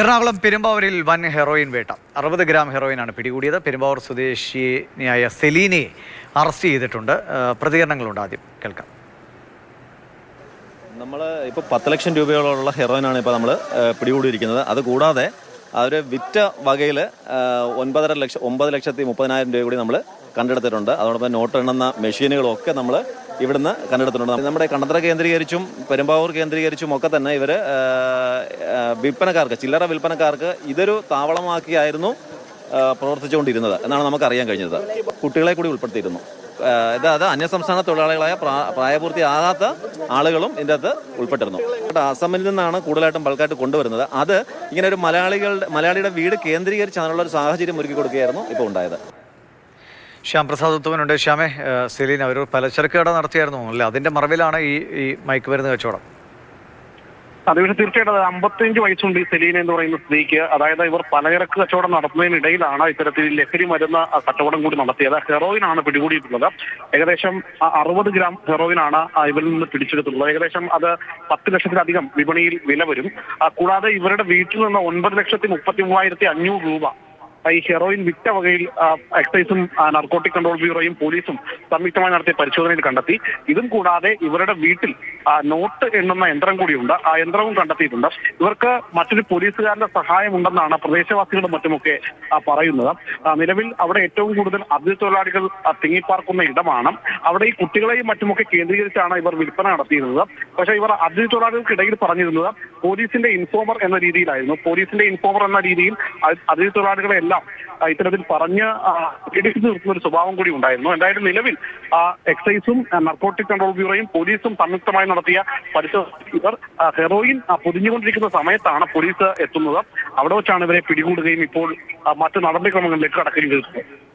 എറണാകുളം പെരുമ്പാവൂരിൽ വൻ ഹെറോയിൻ വേട്ട. അറുപത് ഗ്രാം ഹെറോയിനാണ് പിടികൂടിയത്. പെരുമ്പാവൂർ സ്വദേശിനിയായ സെലീനയെ അറസ്റ്റ് ചെയ്തിട്ടുണ്ട്. പ്രതികരണങ്ങളുണ്ട് ആദ്യം. കേൾക്കാം. നമ്മൾ ഇപ്പോൾ പത്ത് ലക്ഷം രൂപയോളമുള്ള ഹെറോയിനാണ് ഇപ്പോൾ നമ്മൾ പിടികൂടിയിരിക്കുന്നത്. അതുകൂടാതെ അവർ വിറ്റ വകയിൽ ഒൻപതര ലക്ഷം ഒമ്പത് ലക്ഷത്തി മുപ്പതിനായിരം രൂപ കൂടി നമ്മൾ കണ്ടെടുത്തിട്ടുണ്ട്. അതോടൊപ്പം നോട്ട് എണ്ണുന്ന മെഷീനുകളൊക്കെ നമ്മൾ ഇവിടുന്ന് കണ്ടെടുത്തിട്ടുണ്ട്. നമ്മുടെ കണ്ടത്തറ കേന്ദ്രീകരിച്ചും പെരുമ്പാവൂർ കേന്ദ്രീകരിച്ചും ഒക്കെ തന്നെ ഇവർ വിൽപ്പനക്കാർക്ക് ചില്ലറ വിൽപ്പനക്കാർക്ക് ഇതൊരു താവളമാക്കിയായിരുന്നു പ്രവർത്തിച്ചുകൊണ്ടിരുന്നത് എന്നാണ് നമുക്ക് അറിയാൻ കഴിഞ്ഞത്. കുട്ടികളെ കൂടി ഉൾപ്പെടുത്തിയിരുന്നു. അതായത് അന്യസംസ്ഥാന തൊഴിലാളികളായ പ്രാ- പ്രായപൂർത്തിയാകാത്ത ആളുകളും ഇതിന്റെ അകത്ത് ഉൾപ്പെട്ടിരുന്നു. അസമിൽ നിന്നാണ് കൂടുതലായിട്ടും ബൾക്കായിട്ട് കൊണ്ടുവരുന്നത്. അത് ഇങ്ങനെ ഒരു മലയാളികളുടെ മലയാളിയുടെ വീട് കേന്ദ്രീകരിച്ച് അതിനുള്ള ഒരു സാഹചര്യം ഒരുക്കി കൊടുക്കുകയായിരുന്നു ഇപ്പോൾ ഉണ്ടായത്. ശ്യാം പ്രസാദ് ഉത്തമനുണ്ട് ശ്യാമേ സെലീൻ അവർ പലചരക്ക് കട നടത്തിയായിരുന്നു. അല്ലേ? അതിന്റെ മറവിലാണ് ഈ ഈ മയക്ക് മരുന്ന് കച്ചവടം. അത് പക്ഷേ തീർച്ചയായിട്ടും അത് അമ്പത്തിയഞ്ച് വയസ്സുണ്ട് ഈ സെലീന എന്ന് പറയുന്ന സ്ത്രീക്ക്. അതായത് ഇവർ പലചരക്ക് കച്ചവടം നടത്തുന്നതിനിടയിലാണ് ഇത്തരത്തിൽ ലഹരി മരുന്ന് കച്ചവടം കൂടി നടത്തിയത്. ഹെറോയിൻ ആണ് പിടികൂടിയിട്ടുള്ളത്. ഏകദേശം അറുപത് ഗ്രാം ഹെറോയിൻ ആണ് ഇവരിൽ നിന്ന് പിടിച്ചെടുത്തിട്ടുള്ളത്. ഏകദേശം അത് പത്ത് ലക്ഷത്തിലധികം വിപണിയിൽ വില വരും. കൂടാതെ ഇവരുടെ വീട്ടിൽ നിന്ന് ഒൻപത് ലക്ഷത്തി മുപ്പത്തി മൂവായിരത്തി അഞ്ഞൂറ് രൂപ ഈ ഹെറോയിൻ വിറ്റ വകയിൽ എക്സൈസും നർക്കോട്ടിക് കൺട്രോൾ ബ്യൂറോയും പോലീസും സംയുക്തമായി നടത്തിയ പരിശോധനയിൽ കണ്ടെത്തി. ഇതും കൂടാതെ ഇവരുടെ വീട്ടിൽ നോട്ട് എണ്ണുന്ന യന്ത്രം കൂടിയുണ്ട്. ആ യന്ത്രവും കണ്ടെത്തിയിട്ടുണ്ട്. ഇവർക്ക് മറ്റൊരു പോലീസുകാരന്റെ സഹായമുണ്ടെന്നാണ് പ്രദേശവാസികളും മറ്റുമൊക്കെ പറയുന്നത്. നിലവിൽ അവിടെ ഏറ്റവും കൂടുതൽ അതിഥി തൊഴിലാളികൾ തിങ്ങിപ്പാർക്കുന്ന ഇടമാണ്. അവിടെ ഈ കുട്ടികളെയും മറ്റുമൊക്കെ കേന്ദ്രീകരിച്ചാണ് ഇവർ വിൽപ്പന നടത്തിയിരുന്നത്. പക്ഷേ ഇവർ അതിഥി തൊഴിലാളികൾക്കിടയിൽ പറഞ്ഞിരുന്നത് പോലീസിന്റെ ഇൻഫോമർ എന്ന രീതിയിലായിരുന്നു. പോലീസിന്റെ ഇൻഫോമർ എന്ന രീതിയിൽ അതിഥി തൊഴിലാളികളെ എല്ലാം ഇത്തരത്തിൽ പറഞ്ഞ് പീഡിപ്പിച്ചു നിർത്തുന്ന ഒരു സ്വഭാവം കൂടി ഉണ്ടായിരുന്നു. എന്തായാലും നിലവിൽ എക്സൈസും നർക്കോട്ടിക് കൺട്രോൾ ബ്യൂറോയും പോലീസും സംയുക്തമായി നടത്തിയ പരിശോധന ഇവർ ഹെറോയിൻ പൊതിഞ്ഞുകൊണ്ടിരിക്കുന്ന സമയത്താണ് പോലീസ് എത്തുന്നത്. അവിടെ വെച്ചാണ് ഇവരെ പിടികൂടുകയും ഇപ്പോൾ മറ്റ് നടപടിക്രമങ്ങളിലേക്ക് കടക്കുകയും ചെയ്തത്.